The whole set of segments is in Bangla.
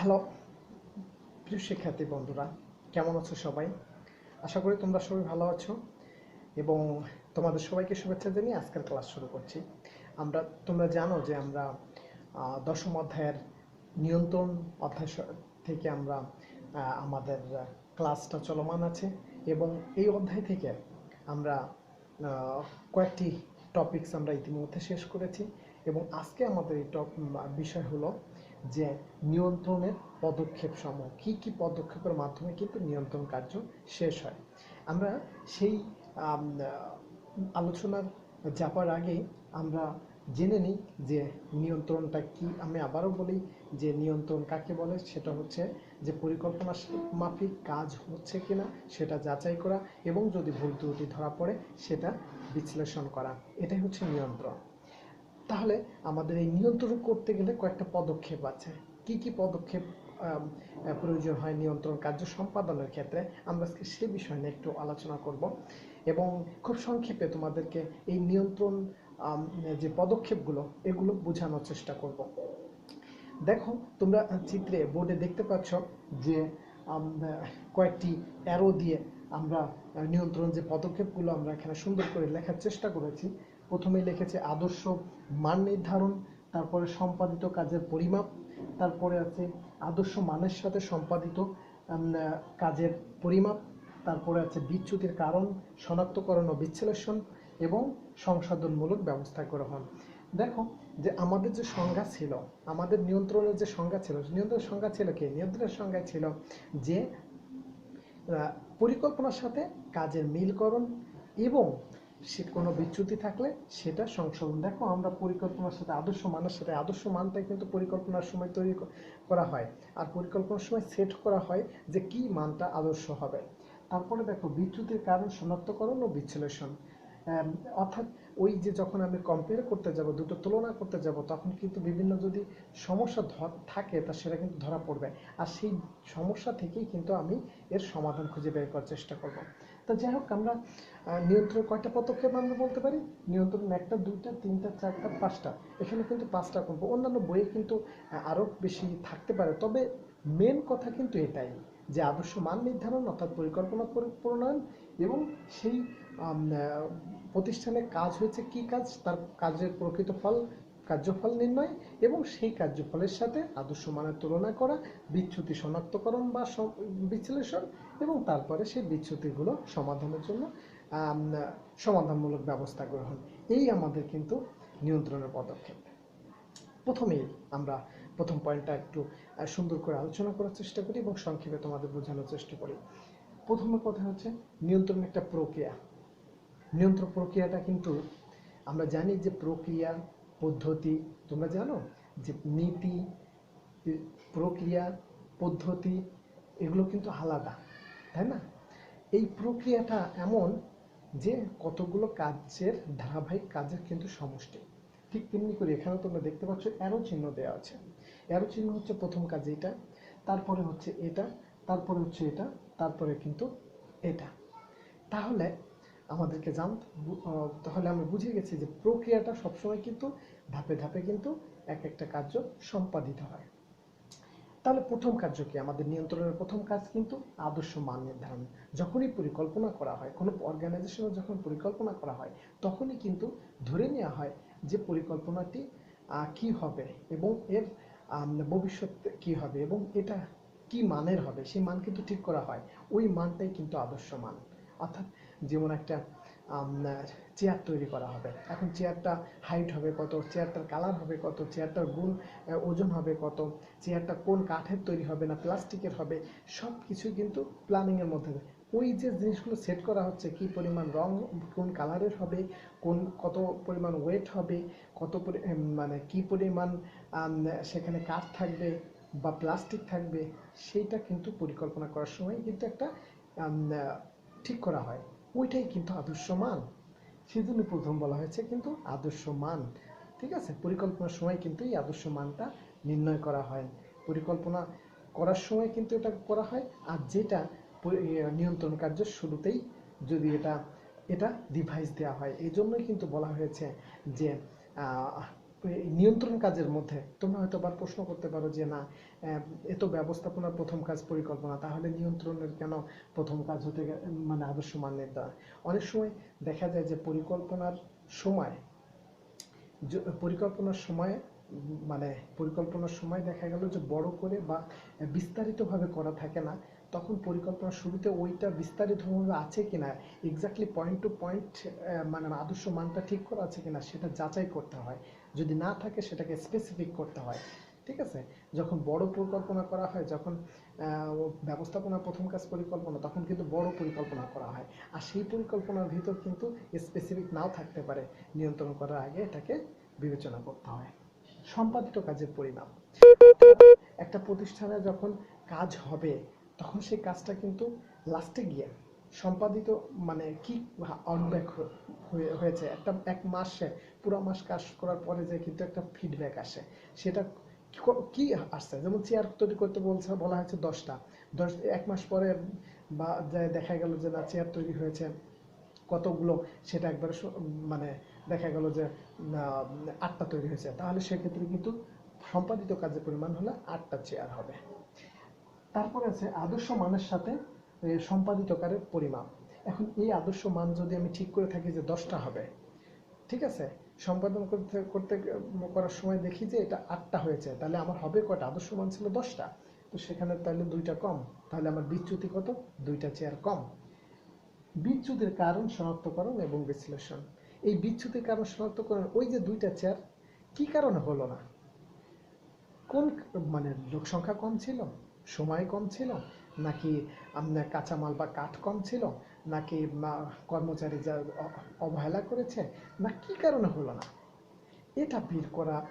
হ্যালো, প্রিয় শিক্ষার্থী বন্ধুরা, কেমন আছো সবাই? আশা করি তোমরা সবাই ভালো আছো এবং তোমাদের সবাইকে শুভেচ্ছা জানিয়ে আজকের ক্লাস শুরু করছি। আমরা, তোমরা জানো যে আমরা দশম অধ্যায়ের নিয়ন্ত্রণ অধ্যায় থেকে আমরা আমাদের ক্লাসটা চলমান আছে এবং এই অধ্যায় থেকে আমরা কয়েকটি টপিকস আমরা ইতিমধ্যে শেষ করেছি এবং আজকে আমাদের এই টপ বিষয় হলো যে নিয়ন্ত্রণের পদক্ষেপ সমূহ কী কী পদক্ষেপের মাধ্যমে কিন্তু নিয়ন্ত্রণ কার্য শেষ হয়। আমরা সেই আলোচনার যাবার আগে আমরা জেনে নিই যে নিয়ন্ত্রণটা কি। আমি আবারও বলি যে নিয়ন্ত্রণ কাকে বলে, সেটা হচ্ছে যে পরিকল্পনা মাফিক কাজ হচ্ছে কিনা, সেটা যাচাই করা এবং যদি ভুল ত্রুটি ধরা পড়ে, সেটা বিশ্লেষণ করা। এটাই হচ্ছে নিয়ন্ত্রণ। তাহলে আমাদের এই নিয়ন্ত্রণ করতে গেলে কয়েকটা পদক্ষেপ আছে। কি কি পদক্ষেপ প্রয়োজন হয় নিয়ন্ত্রণ কার্য সম্পাদনের ক্ষেত্রে? আমরা আজকে সে বিষয় নিয়ে একটু আলোচনা করব। এবং খুব সংক্ষেপে তোমাদেরকে এই নিয়ন্ত্রণ যে পদক্ষেপগুলো, এগুলো বোঝানোর চেষ্টা করব। দেখো, তোমরা চিত্রে, বোর্ডে দেখতে পাচ্ছ যে কয়েকটি অ্যারো দিয়ে আমরা নিয়ন্ত্রণ যে পদক্ষেপগুলো আমরা এখানে সুন্দর করে লেখার চেষ্টা করেছি। প্রথমে লিখেছে আদর্শ মান নির্ধারণ, তারপরে সম্পাদিত কাজের পরিমাপ, তারপরে আছে আদর্শ মানের সাথে সম্পাদিত কাজের পরিমাপ, তারপরে আছে বিচ্যুতির কারণ, শনাক্তকরণ ও বিচ্ছেলেশন এবং সংশোধনমূলক ব্যবস্থা গ্রহণ। দেখো যে আমাদের যে সংজ্ঞা ছিল, আমাদের নিয়ন্ত্রণের যে সংজ্ঞা ছিল, নিয়ন্ত্রণের সংজ্ঞা ছিল কি? নিয়ন্ত্রণের সংজ্ঞা ছিল যে পরিকল্পনার সাথে কাজের মিলকরণ এবং সে কোনো বিচ্যুতি থাকলে সেটা সংশোধন। দেখো, আমরা পরিকল্পনার সাথে আদর্শ মানের সাথে আদর্শ মানটাই কিন্তু পরিকল্পনার সময় তৈরি করা হয়। আর পরিকল্পনার সময় সেট করা হয় যে কি মানটা আদর্শ হবে। তারপরে দেখো, বিচ্যুতির কারণ শনাক্তকরণ ও বিশ্লেষণ। অর্থাৎ ওই যে যখন আমি কম্পেয়ার করতে যাব, দুটো তুলনা করতে যাব, তখন কিন্তু বিভিন্ন যদি সমস্যা থাকে, তা সেটা কিন্তু ধরা পড়বে। আর সেই সমস্যা থেকেই কিন্তু আমি এর সমাধান খুঁজে বের করার চেষ্টা করব। তো যাই হোক আমরা নিয়ন্ত্রণ কয়টা পদক্ষেপ আমরা বলতে পারি? নিয়ন্ত্রণ একটা দুইটা তিনটা চারটা পাঁচটা। এখানে কিন্তু পাঁচটা করব। অন্যান্য বইয়ে কিন্তু আহ, আরও বেশি থাকতে পারে। তবে মেন কথা কিন্তু এটাই যে আদর্শ মান নির্ধারণ অর্থাৎ পরিকল্পনা পরি- প্রণয়ন এবং সেই প্রতিষ্ঠানে কাজ হয়েছে কি কাজ? তার কাজের প্রকৃত ফল কার্যফল নির্ণয় এবং সেই কার্যফলের সাথে আদর্শ মানের তুলনা করা, বিচ্যুতি শনাক্তকরণ বা বিশ্লেষণ এবং তারপরে সেই বিচ্যুতিগুলো সমাধানের জন্য সমাধানমূলক ব্যবস্থা গ্রহণ। এই আমাদের কিন্তু নিয়ন্ত্রণের পদক্ষেপ। প্রথমেই আমরা প্রথম পয়েন্টটা একটু সুন্দর করে আলোচনা করার চেষ্টা করি এবং সংক্ষেপে তোমাদের বোঝানোর চেষ্টা করি। প্রথমে কথা হচ্ছে নিয়ন্ত্রণ একটা প্রক্রিয়া। নিয়ন্ত্রণ প্রক্রিয়াটা কিন্তু আমরা জানি যে প্রক্রিয়া পদ্ধতি, তোমরা জানো যে নীতি প্রক্রিয়া, পদ্ধতি, এগুলো কিন্তু আলাদা, তাই না? এই প্রক্রিয়াটা এমন যে কতগুলো কাজের ধারাবাহিক কাজের কিন্তু সমষ্টি। ঠিক তেমনি করে এখানে তোমরা দেখতে পাচ্ছ অ্যারো চিহ্ন দেওয়া আছে। অ্যারো চিহ্ন হচ্ছে প্রথম কাজ এটা তারপরে হচ্ছে এটা, তারপরে হচ্ছে এটা, তারপরে কিন্তু এটা। তাহলে আমাদেরকে জান তাহলে আমরা বুঝে গেছি যে প্রক্রিয়াটা সবসময় কিন্তু, ধাপে ধাপে কিন্তু এক একটা কার্য সম্পাদিত হয়। তাহলে প্রথম কার্য কি? আমাদের নিয়ন্ত্রণের প্রথম কাজ কিন্তু আদর্শ মান নির্ধারণ। যখনই পরিকল্পনা করা হয়, কোনো অর্গানাইজেশনের যখন পরিকল্পনা করা হয়, তখনই কিন্তু ধরে নেওয়া হয় যে পরিকল্পনাটি কি হবে এবং এর ভবিষ্যৎ কি হবে এবং এটা কি মানের হবে? সেই মান কিন্তু ঠিক করা হয়। ওই মানটাই কিন্তু আদর্শ মান। অর্থাৎ যেমন একটা চেয়ার তৈরি করা হবে। এখন চেয়ারটা হাইট হবে কত চেয়ারটার কালার হবে কত চেয়ারটার গুণ ওজন হবে কত চেয়ারটা কোন কাঠের তৈরি হবে না, প্লাস্টিকের হবে সব কিছুই কিন্তু প্ল্যানিংয়ের মধ্যে ওই যে জিনিসগুলো সেট করা হচ্ছে, কি পরিমাণ রং, কোন কালারের হবে, কোন, কত পরিমাণ ওয়েট হবে, কত মানে কি পরিমাণ সেখানে কাঠ থাকবে বা প্লাস্টিক থাকবে, সেইটা কিন্তু পরিকল্পনা করার সময় কিন্তু একটা ঠিক করা হয়। ওইটাই কিন্তু আদর্শ মান। সেই জন্য প্রথম বলা হয়েছে কিন্তু আদর্শ মান। ঠিক আছে? পরিকল্পনার সময় কিন্তু এই আদর্শ মানটা নির্ণয় করা হয়। পরিকল্পনা করার সময় কিন্তু এটা করা হয় আর যেটা নিয়ন্ত্রণ কার্যের শুরুতেই যদি এটা এটা ডিভাইস দেওয়া হয়। এই জন্যই কিন্তু বলা হয়েছে যে নিয়ন্ত্রণ কাজের মধ্যে তোমরা হয়তো আবার প্রশ্ন করতে পারো যে না আহ, এ তো ব্যবস্থাপনার প্রথম কাজ পরিকল্পনা তাহলে নিয়ন্ত্রণের কেন প্রথম কাজ হতে মানে আদর্শ মান নির্ধারণ অনেক সময় দেখা যায় যে পরিকল্পনার সময় পরিকল্পনার সময় মানে পরিকল্পনার সময় দেখা গেল যে বড় করে বা বিস্তারিতভাবে করা থাকে না। তখন পরিকল্পনার শুরুতে ওইটা বিস্তারিতভাবে আছে কিনা এক্স্যাক্টলি পয়েন্ট টু পয়েন্ট মানে আদর্শ মানটা ঠিক করা আছে কিনা সেটা যাচাই করতে হয়। যদি না থাকে সেটাকে স্পেসিফিক করতে হয়। ঠিক আছে? যখন বড় পরিকল্পনা করা হয়, যখন ব্যবস্থাপনা প্রথম কাজ পরিকল্পনা, তখন কিন্তু বড় পরিকল্পনা করা হয়। আর সেই পরিকল্পনার ভিতর কিন্তু স্পেসিফিক নাও থাকতে পারে। নিয়ন্ত্রণ করার আগে এটাকে বিবেচনা করতে হয়। সম্পাদিত কাজের পরিমাপ। একটা প্রতিষ্ঠানে যখন কাজ হবে তখন সেই কাজটা কিন্তু লাস্টে গিয়ে সম্পাদিত মানে কি অনব্যাক হয়েছে। একটা এক মাসে, পুরো মাস কাজ করার পরে যে কিন্তু একটা ফিডব্যাক আসে। সেটা কি আসছে? যেমন চেয়ার তৈরি করতে বলছে, বলা হয়েছে দশটা। দশ, এক মাস পরে বা দেখা গেল যে না চেয়ার তৈরি হয়েছে কতগুলো, সেটা একবার মানে দেখা গেল যে আটটা তৈরি হয়েছে। তাহলে সেক্ষেত্রে কিন্তু সম্পাদিত কাজের পরিমাণ হলে আটটা চেয়ার হবে। তারপরে আছে আদর্শ মানের সাথে সম্পাদিত কারের পরিমাণ এখন এই আদর্শ মান যদি আমি ঠিক করে থাকি যে দশটা হবে, ঠিক আছে? সম্পাদন করতে করতে করার সময় দেখি যে এটা আটটা হয়েছে, তাহলে আমার হবে কয়টা? আদর্শ মান ছিল দশটা। তো সেখানে তাহলে দুইটা কম, তাহলে আমার বিচ্যুতি কত? দুইটা চেয়ার কম। বিচ্যুতির কারণ শনাক্তকরণ এবং বিশ্লেষণ। এই বিচ্যুতির কারণ শনাক্তকরণ ওই যে দুইটা চেয়ার, কি কারণে হলো না? কোন মানে লোক সংখ্যা কম ছিল? সময় কম ছিল? নাকি আপনার কাঁচামাল বা কাঠ কম ছিল? নাকি কর্মচারী যা অবহেলা করেছে? না কি কারণে হলো না? এটা বের করা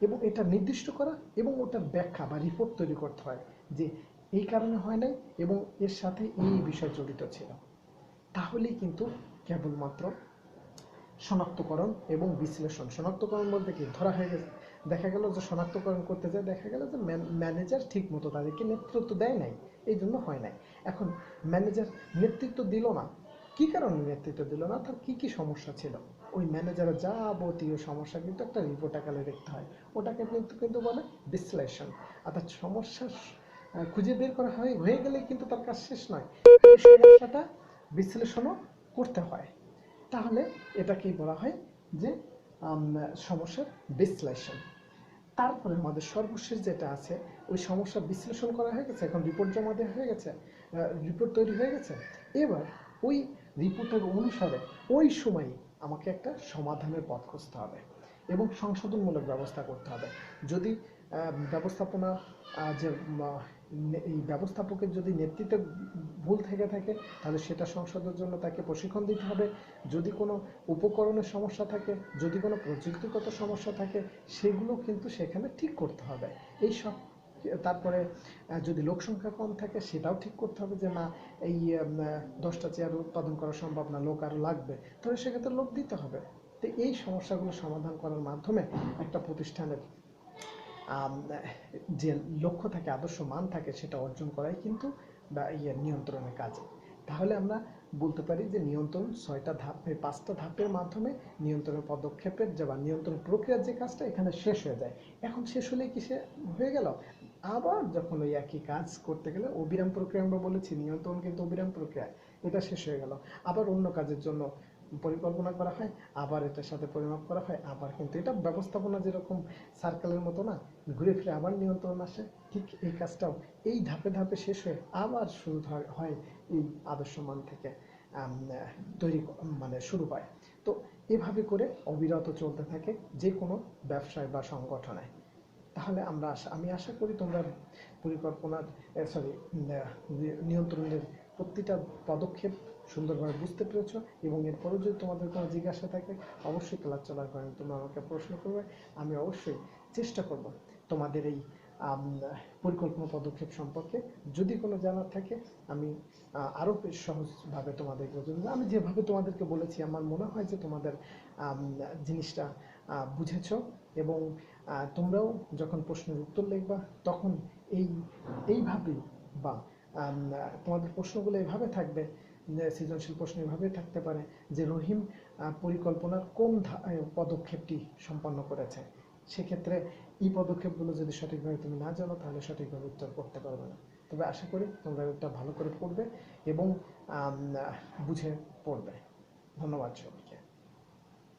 এবং এটা নির্দিষ্ট করা এবং ওটার ব্যাখ্যা বা রিপোর্ট তৈরি করতে হয় যে এই কারণে হয় নাই এবং এর সাথে এই বিষয় জড়িত ছিল। তাহলেই কিন্তু কেবলমাত্র শনাক্তকরণ এবং বিশ্লেষণ, শনাক্তকরণ বলতে কি? ধরা হয়ে গেছে। দেখা গেল যে শনাক্তকরণ করতে যায়, দেখা গেল যে ম্যানেজার ঠিক মতো তাদেরকে নেতৃত্ব দেয় নাই, এই জন্য হয় নাই। এখন ম্যানেজার নেতৃত্ব দিল না, কি কারণে নেতৃত্ব দিল না? তার কি কি সমস্যা ছিল? ওই ম্যানেজারের যাবতীয় সমস্যা কিন্তু একটা রিপোর্ট আকারে দেখতে হয়। ওটাকে কিন্তু কিন্তু বলে বিশ্লেষণ। অর্থাৎ সমস্যা খুঁজে বের করা হয়, হয়ে গেলে কিন্তু তার কাজ শেষ নয়। সমস্যাটা বিশ্লেষণও করতে হয়। তাহলে এটাকেই বলা হয় যে সমস্যার বিশ্লেষণ। তারপরে আমাদের সর্বশেষ যেটা আছে, ওই সমস্যা বিশ্লেষণ করা হয়ে গেছে, এখন রিপোর্ট জমা দেওয়া হয়ে গেছে রিপোর্ট তৈরি হয়ে গেছে। এবার ওই রিপোর্টের অনুসারে ওই সময় আমাকে একটা সমাধানের পথ খুঁজতে হবে। এবং সংশোধনমূলক ব্যবস্থা করতে হবে। যদি ব্যবস্থাপনা যে এই ব্যবস্থাপকের যদি নেতৃত্বে ভুল থেকে থাকে, তাহলে সেটা সংশোধনের জন্য তাকে প্রশিক্ষণ দিতে হবে। যদি কোনো উপকরণের সমস্যা থাকে, যদি কোনো প্রযুক্তিগত সমস্যা থাকে, সেগুলো কিন্তু সেখানে ঠিক করতে হবে। এই সব, তারপরে যদি লোক সংখ্যা কম থাকে, সেটাও ঠিক করতে হবে যে, না, এই দশটা চেয়ার উৎপাদন করা সম্ভব না, লোক আরও লাগবে। তাহলে সেক্ষেত্রে লোক দিতে হবে। তো এই সমস্যাগুলো সমাধান করার মাধ্যমে একটা প্রতিষ্ঠানের যে লক্ষ্য থাকে, আদর্শ মান থাকে, সেটা অর্জন করাই কিন্তু ইয়ে নিয়ন্ত্রণের কাজ। তাহলে আমরা বলতে পারি যে নিয়ন্ত্রণ ছয়টা ধাপ পাঁচটা ধাপের মাধ্যমে নিয়ন্ত্রণের পদক্ষেপের যে বা নিয়ন্ত্রণ প্রক্রিয়ার যে কাজটা এখানে শেষ হয়ে যায়। এখন শেষ হলে কি সে হয়ে গেল? আবার যখন ওই একই কাজ করতে গেলে অবিরাম প্রক্রিয়া আমরা বলেছি, নিয়ন্ত্রণ কিন্তু অবিরাম প্রক্রিয়া, এটা শেষ হয়ে গেল। আবার অন্য কাজের জন্য পরিকল্পনা করা হয়, আবার এটার সাথে পরিমাপ করা হয়, আবার কিন্তু এটা ব্যবস্থাপনা যেরকম সার্কেলের মতো না, ঘুরে ফিরে আবার নিয়ন্ত্রণ আসে, ঠিক এই কাজটাও এই ধাপে ধাপে শেষ হয়ে আবার শুরু হয়- এই আদর্শ মান থেকে তৈরি মানে শুরু হয়। তো এভাবে করে অবিরত চলতে থাকে যে কোনো ব্যবসায় বা সংগঠনে তাহলে আমরা আশা, আমি আশা করি তোমরা পরিকল্পনার সরি নিয়ন্ত্রণের প্রতিটা পদক্ষেপ সুন্দরভাবে বুঝতে পেরেছ এবং এরপরেও যদি তোমাদের কোনো জিজ্ঞাসা থাকে অবশ্যই ক্লাস চলাকালীন তোমরা আমাকে প্রশ্ন করবে। আমি অবশ্যই চেষ্টা করব তোমাদের এই পরিকল্পনা পদক্ষেপ সম্পর্কে। যদি কোনো জানার থাকে আমি আহ, আরও বেশ সহজভাবে তোমাদেরকে আমি যেভাবে তোমাদেরকে বলেছি আমার মনে হয় যে তোমাদের জিনিসটা বুঝেছ এবং তোমরাও যখন প্রশ্নের উত্তর লিখবা তখন এই এইভাবেই বা তোমাদের প্রশ্নগুলো এভাবে থাকবে সৃজনশীল প্রশ্ন এভাবে থাকতে পারে যে রহিম পরিকল্পনার কোন পদক্ষেপটি সম্পন্ন করেছে? সেক্ষেত্রে এই পদক্ষেপগুলো যদি সঠিকভাবে তুমি না জানো, তাহলে সঠিকভাবে উত্তর করতে পারবে না। তবে আশা করি তোমরা এটা ভালো করে পড়বে এবং বুঝে পড়বে। ধন্যবাদ সবাইকে।